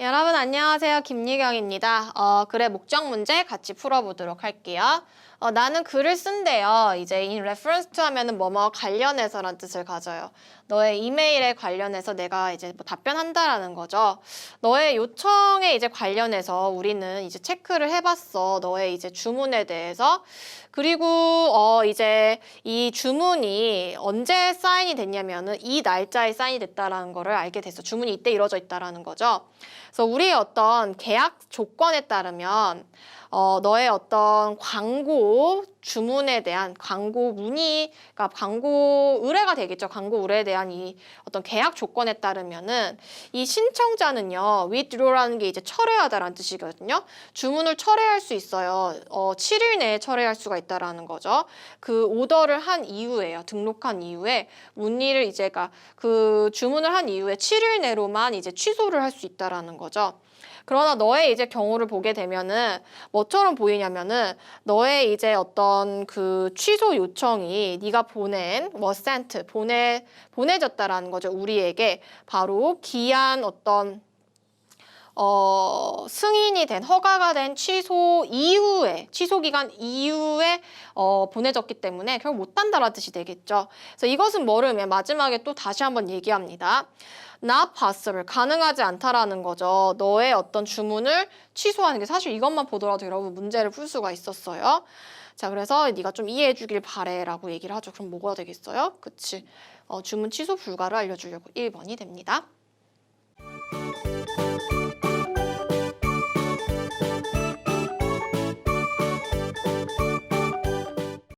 여러분 안녕하세요. 김유경입니다. 어, 글의 목적 문제 같이 풀어보도록 할게요. 어, 나는 글을 쓴대요. 이제 in reference to 하면은 뭐뭐 관련해서란 뜻을 가져요. 너의 이메일에 관련해서 내가 이제 뭐 답변한다라는 거죠. 너의 요청에 이제 관련해서 우리는 이제 체크를 해봤어. 너의 이제 주문에 대해서. 그리고 어 이제 이 주문이 언제 사인이 됐냐면은 이 날짜에 사인이 됐다라는 거를 알게 됐어. 주문이 이때 이루어져 있다라는 거죠. 그래서 우리의 어떤 계약 조건에 따르면 어, 너의 어떤 광고 주문에 대한 광고 문의, 그러니까 광고 의뢰가 되겠죠. 광고 의뢰에 대한 이 어떤 계약 조건에 따르면은 이 신청자는요, withdraw라는 게 이제 철회하다라는 뜻이거든요. 주문을 철회할 수 있어요. 어, 7일 내에 철회할 수가 있다라는 거죠. 그 오더를 한 이후에요. 등록한 이후에 문의를 이제 그그 주문을 한 이후에 7일 내로만 이제 취소를 할 수 있다라는 거죠. 그러나 너의 이제 경우를 보게 되면은 뭐처럼 보이냐면은 너의 이제 어떤 그 취소 요청이 네가 보낸 뭐 sent 보내 보내졌다라는 거죠 우리에게. 바로 기한 어떤 어, 승인이 된 허가가 된 취소 이후에 취소 기간 이후에 어, 보내졌기 때문에 결국 못 단다라는 뜻이 되겠죠. 그래서 이것은 뭐를? 마지막에 또 다시 한번 얘기합니다. not possible 가능하지 않다라는 거죠. 너의 어떤 주문을 취소하는 게 사실 이것만 보더라도 여러분 문제를 풀 수가 있었어요. 자, 그래서 네가 좀 이해해 주길 바래라고 얘기를 하죠. 그럼 뭐가 되겠어요? 그치. 어, 주문 취소 불가를 알려주려고 1번이 됩니다.